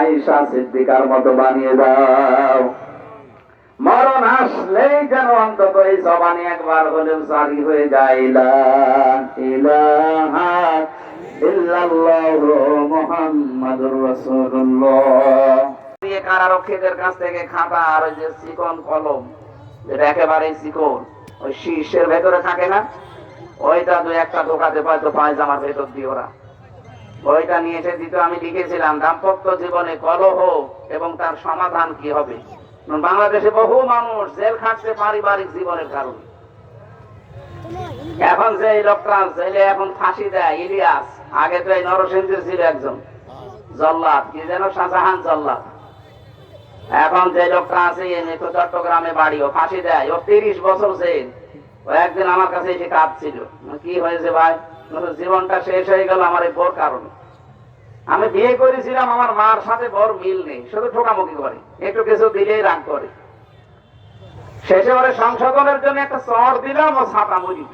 আইসা সিদ্দিকার মতো বানিয়ে দাও, মরণ আসলেই যেন অন্তত এই জবানি একবার হলেও জারি হয়ে যায় ইলাহা ইল্লাল্লাহু কাছ থেকে খাতা আর ওই যে চিকন কলম, যেটা একেবারেই চিকন, ওই শীর্ষের ভেতরে থাকে না, ওইটা দুই একটা দোকাতে পায় তো পায়জামার ভেতর দিয়ে ওরা। ওইটা নিয়ে এসে দিত আমি লিখেছিলাম, দাম্পত্য জীবনে কলহ এবং তার সমাধান কি হবে? বাংলাদেশে বহু মানুষ জেল খাটছে পারিবারিক জীবনের কারণে। এখন যে লোকটা জেলে এখন ফাঁসি দেয়, ইলিয়াস। আগে তো এই নরসিংহ ছিল একজন। জল্লাদ, কি যেন শাহজাহান জল্লাদ। এখন যে লোকটা আছে তো চট্টগ্রামে বাড়ি ও ফাঁসি দেয়। ও তিরিশ বছর জেল। ও একদিন আমার কাছে এসে কাঁদছিল। কি হয়েছে ভাই? জীবনটা শেষ হয়ে গেল আমার এই বোর কারণে। আমি বিয়ে করেছিলাম, আমার মার সাথে বড় মিল নেই, শুধু ঠোকামুখি করে, একটু কিছু দিলেই রাগ করে। শেষে ওরে সংশোধনের জন্য একটা চর দিলাম, ও ছাতা মুড়ি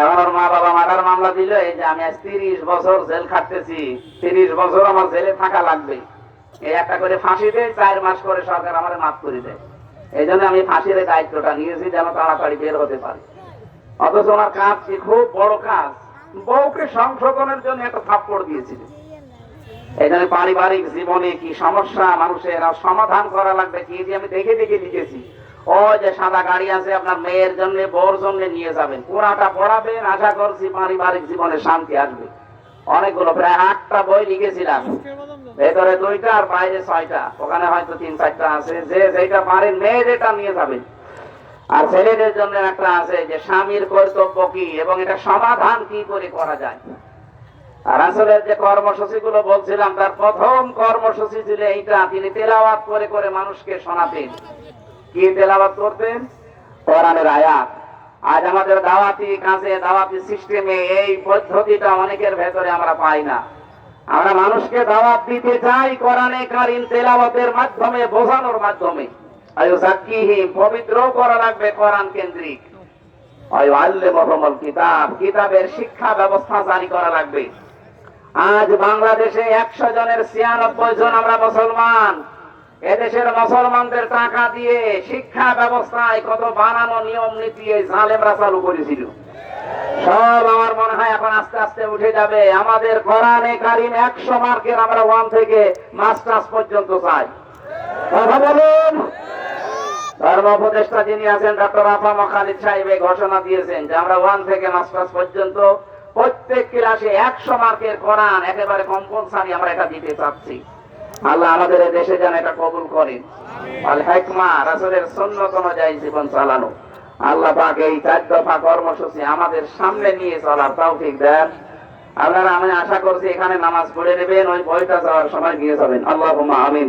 এখন ওর মা বাবা মার্ডার মামলা দিল, এই যে আমি আজ তিরিশ বছর জেল খাটতেছি, তিরিশ বছর আমার জেলে থাকা লাগবে। এই একটা করে ফাঁসি দেয়, চার মাস করে সরকার আমার মাফ করে দেয়। এই জন্য আমি ফাঁসির দায়িত্বটা নিয়েছি, যেন তাড়াতাড়ি বের হতে পারে। অথচ ওনার কাজ কি? খুব বড় কাজ। বউকে সংশোধনের জন্য একটা থাপ্পড় দিয়েছিলেন। জন্য পারিবারিক জীবনে কি সমস্যা মানুষের? সমাধান করা লাগবে কি? যে আমি দেখে দেখে লিখেছি ও যে সাদা গাড়ি আছে, আপনার মেয়ের জন্য, বউর জন্য নিয়ে যাবেন। পুরাটা পড়াবেন, আশা করছি পারিবারিক জীবনে শান্তি আসবে। অনেকগুলো, প্রায় আটটা বই লিখেছিলাম। ভেতরে দুইটা আর বাইরে ছয়টা। ওখানে হয়তো তিন চারটা আছে। যে যেটা পারেন, মেয়ে যেটা নিয়ে যাবেন। আর ছেলেদের জন্য একটা আছে যে স্বামীর কর্তব্য কি এবং এটা সমাধান কি করে করা যায়? আর আসলে যে কর্মসূচি গুলো বলছিলাম, তার প্রথম কর্মসূচি ছিল এইটা। তিনি তেলাওয়াত করে করে মানুষকে শোনাতেন। কি তেলাওয়াত করতেন? কোরআনের আয়াত। আজ আমাদের দাওয়াতি কাজে, দাওয়াতি সিস্টেমে এই পদ্ধতিটা অনেকের ভেতরে আমরা পাই না। আমরা মানুষকে দাওয়াত দিতে চাই কোরআনে কারিম তেলাওয়াতের মাধ্যমে, বোঝানোর মাধ্যমে। পবিত্র করা লাগবে কোরআন কেন্দ্রিক। শিক্ষা ব্যবস্থা জারি করা লাগবে। আজ বাংলাদেশে একশো জনের ছিয়ানব্বই জন আমরা মুসলমান। এদেশের মুসলমানদের টাকা দিয়ে শিক্ষা ব্যবস্থায় কত বানানো নিয়ম নীতি এই জালেমরা চালু করেছিল। সব আমার মনে হয় এখন আস্তে আস্তে উঠে যাবে। আমাদের কোরআনে কারিম একশো মার্কের আমরা ওয়ান থেকে মাস্টার্স পর্যন্ত চাই। কথা বলুন। ধর্ম উপদেষ্টা যিনি আছেন, ডক্টর আফাম খালিদ সাহেব ঘোষণা দিয়েছেন যে আমরা ওয়ান থেকে মাস্টার্স পর্যন্ত প্রত্যেক ক্লাসে একশো মার্কের কোরআন একেবারে কম্পালসারি আমরা এটা দিতে চাচ্ছি। আল্লাহ আমাদের দেশে যেন এটা কবুল করেন আল হেকমা রাসূলের সুন্নত অনুযায়ী জীবন চালানো। আল্লাহ পাক এই চার দফা কর্মসূচি আমাদের সামনে নিয়ে চলার তৌফিক দেন। আপনারা, আমি আশা করছি এখানে নামাজ পড়ে নেবেন, ওই বইটা যাওয়ার সময় গিয়ে যাবেন। আল্লাহ আমিন।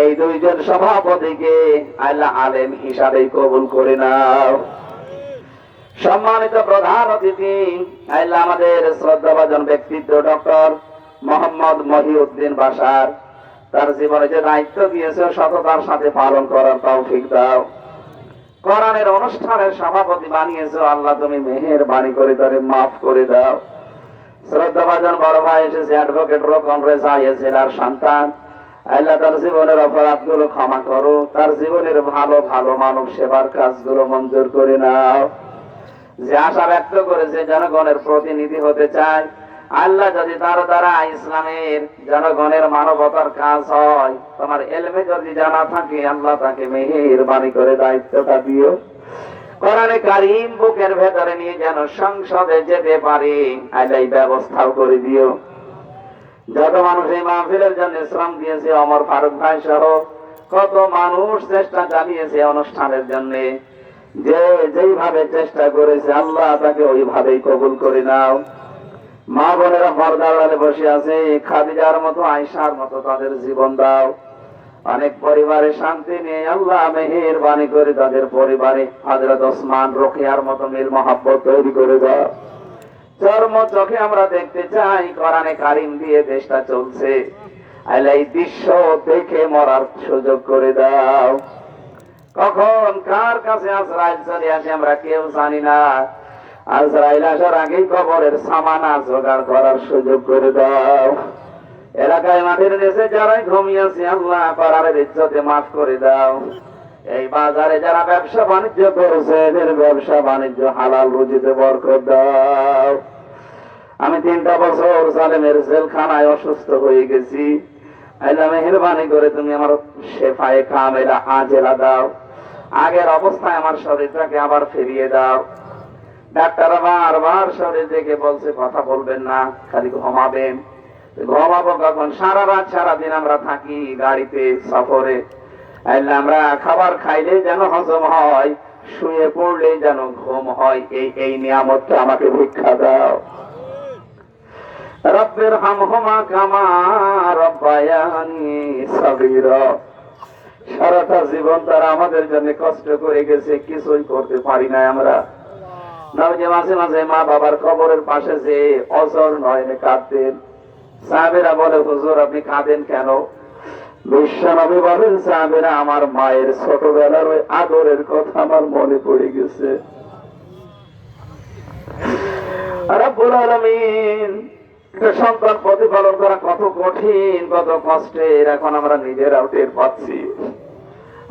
এই দুইজন সভাপতিকে আল্লাহ আলেম হিসাবে কবুল করে নাও। সম্মানিত প্রধান অতিথি, আল্লাহ আমাদের শ্রদ্ধাভাজন ব্যক্তিত্ব ডক্টর মোহাম্মদ মহিউদ্দিন বাসার তার জীবনে যে দায়িত্ব দিয়েছে সততার সাথে পালন করার তৌফিক দাও। কোরআনের অনুষ্ঠানের সভাপতি বানিয়েছো, আল্লাহ তুমি মেহের বাণী করে তারে মাফ করে দাও। শ্রদ্ধাভাজন বড় ভাই এসেছে, অ্যাডভোকেট রকম রেজা জেলার সন্তান। আল্লাহ তার জীবনের অপরাধগুলো ক্ষমা করো, তার জীবনের ভালো ভালো মানব সেবার কাজগুলো মঞ্জুর করে নাও। যে আশা ব্যক্ত করেছে জনগণের প্রতিনিধি হতে চায়, আল্লাহ যদি তার দ্বারা ইসলামের জনগণের মানবতার কাজ হয়, তোমার এলমে যদি জানা থাকে, আল্লাহ তাকে মেহের বাণী করে দায়িত্বটা দিও কোরআনে কারিম বুকের ভেতরে নিয়ে যেন সংসদে যেতে পারে, আল্লাহ ব্যবস্থাও করে দিও। যত মানুষ এই মাহফিলের জন্য শ্রম দিয়েছে, অমর ফারুক ভাই সহ কত মানুষ চেষ্টা চালিয়েছে অনুষ্ঠানের জন্য। যে যেইভাবে চেষ্টা করেছে, আল্লাহ তাকে ওইভাবেই কবুল করে নাও। মা বোনেরা পর্দার আড়ালে বসে আছে, খাদিজার মতো আয়সার মতো তাদের জীবন দাও। অনেক পরিবারে শান্তি নেই, আল্লাহ মেহের বাণী করে তাদের পরিবারে হাজরত ওসমান রোকেয়ার মতো মিল মহাব্বত তৈরি করে দাও। চর্ম চোখে আমরা দেখতে চাই, কোরআনে কারিম দিয়ে দেশটা চলছে। এই দৃশ্য দেখে মরার সুযোগ করে দাও। কখন কার কাছে আজরাইল চলে আসে আমরা কেউ জানি না। আজরাইল আসার আগেই কবরের সামানা জোগাড় করার সুযোগ করে দাও। এলাকায় মাটির দেশে যারাই ঘুমিয়েছে আল্লাহ পাড়ার ইজ্জতে মাফ করে দাও। এই বাজারে যারা ব্যবসা বাণিজ্য করেছে, এদের ব্যবসা বাণিজ্য হালাল রুজিতে বরকত দাও। আমি তিনটা বছর সালেমের জেলখানায় অসুস্থ হয়ে গেছি। আল্লাহ মেহরবানি করে তুমি আমার শেফায়ে কামেলা আজেলা দাও। আগের অবস্থায় আমার শরীরটাকে আবার ফিরিয়ে দাও। ডাক্তার বারবার শরীর দেখে বলছে, কথা বলবেন না, খালি ঘুমাবেন। ঘুমাবো কখন? সারা রাত, সারা দিন আমরা থাকি গাড়িতে, সফরে। আমরা খাবার খাইলে যেন হজম হয়, শুয়ে পড়লে যেন ঘুম হয়। এই এই নিয়ামতটা আমাকে ভিক্ষা দাও। রব্বের হামহুমা কামা রব্বায়ানি সাবিরা। সারাটা জীবন তারা আমাদের জন্য কষ্ট করে গেছে কিছুই করতে পারি না আমরা। নাও মাঝে মাঝে মা বাবার কবরের পাশে যে অজর নয়নে কাঁদতেন। সাহেবেরা বলে হুজুর আপনি কাঁদেন কেন? বিশ্বনবী বলেন সাহেবেরা আমার মায়ের ছোটবেলার ওই আদরের কথা আমার মনে পড়ে গেছে। রব্বুল আলামিন একটা সন্তান প্রতিপালন করা কত কঠিন, কত কষ্টের, এখন আমরা নিজেরাও টের পাচ্ছি।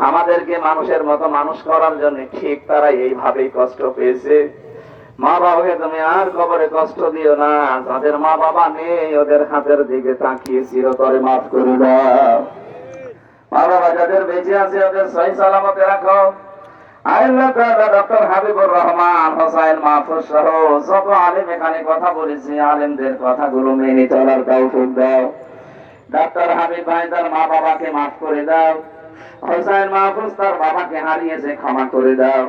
আমাদেরকে মানুষের মতো মানুষ করার জন্য ঠিক তারা এইভাবেই কষ্ট পেয়েছে। মা বাবাকে তুমি আর কবরে কষ্ট দিও না, যাদের মা বাবা নেই, ওদের হাতের দিকে তাকিয়ে চিরতরে মাফ করে দাও। মা বাবা যাদের বেঁচে আছে, ওদের সহি সালামতে রাখো। ডক্টর হাবিবুর রহমান, হোসাইন মাহফুজ সহ যত আলেম এখানে কথা আলেমদের কথাগুলো মেনে চলার দাও। হাবিব মা বাবাকে মাফ করে দাও। হোসাইন মাহফুজ তার বাবাকে হারিয়েছে, ক্ষমা করে দাও।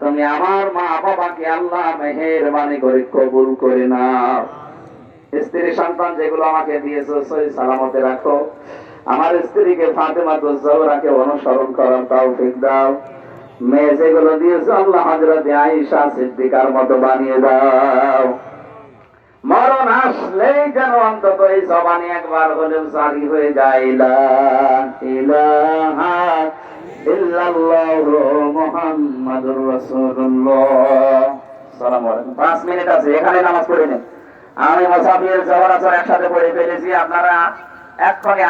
তুমি আমার মা বাবাকে আল্লাহ মেহেরবানি করে কবুল করে নাও। স্ত্রী সন্তান যেগুলো আমাকে দিয়েছ সই সালামতে রাখো। আমার স্ত্রীকে ফাতেমা জোহরাকে অনুসরণ করার তৌফিক দাও। মেয়ে দিয়েছ, আল্লাহ হজরত আইসা সিদ্দিকার মতো বানিয়ে দাও। মরণ আসলেই যেন অন্তত এই জবানি একবার হলেও জারি হয়ে যায় পাঁচ মিনিট আছে, এখানে নামাজ পড়ে নেন। আমি মোসাফির জহর আসর একসাথে পড়ে ফেলেছি, আপনারা এক্ষণে।